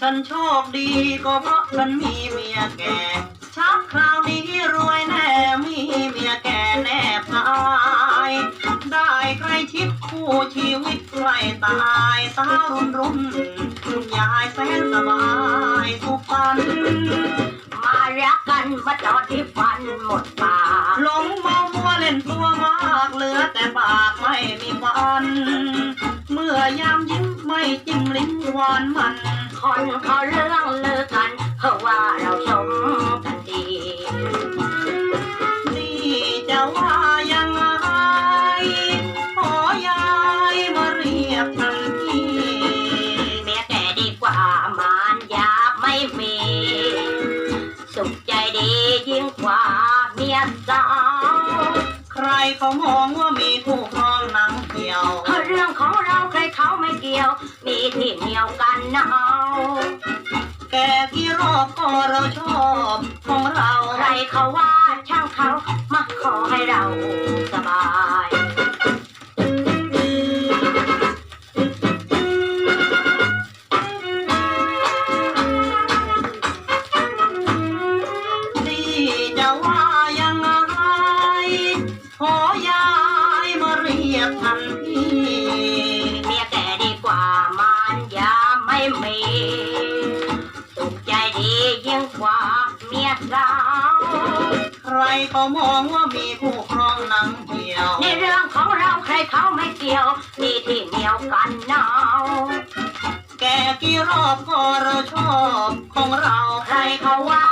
ฉันโชคดีก็เพราะฉันมีเมียแก่ชักคราวนี้รวยแน่มีเมียแก่แน่พายได้ใกล้ชิดคู่ชีวิตใกล้ตายตารุ่นรุ่นคุณยายแสนสบายทุกปันมารักกันมาตอนที่ฟันหมดปา หลงเมามัวเล่นตัวมากเหลือแต่ปากไม่มีฟัน เมื่อยามยิ้มไม่จิ้มลิ้นวานมัน คนเขาเรื่องเลือกันเพราะว่าเราสมกันดีนี่จะว่ายังไงขอยายมาเรียกทันทีเมียแก่ดีกว่ามารยาไม่มี สุขใจดียิ่งกว่า เมียสาวใครเขามองว่ามีคู่ครองหนังเหี่ยว เรื่องของเราใครเขาไม่เกี่ยว มีที่เหนียวกันนะเอาแกกี่รอบก็เราชอบของเรา ใครเขาว่าช่างเขามาขอให้เราสบาย เมียแก่ดีกว่ามารยาไม่มีสุขใจดียิ่งกว่าเมียสาวใครเขามองว่ามีคู่ครองหนังเหี่ยวในเรื่องของเราใครเขาไม่เกี่ยวมีที่เหนียวกันเนาแกกี่รอบก็เราชอบของเราใครเขาว่าทางเขาขอให้เรา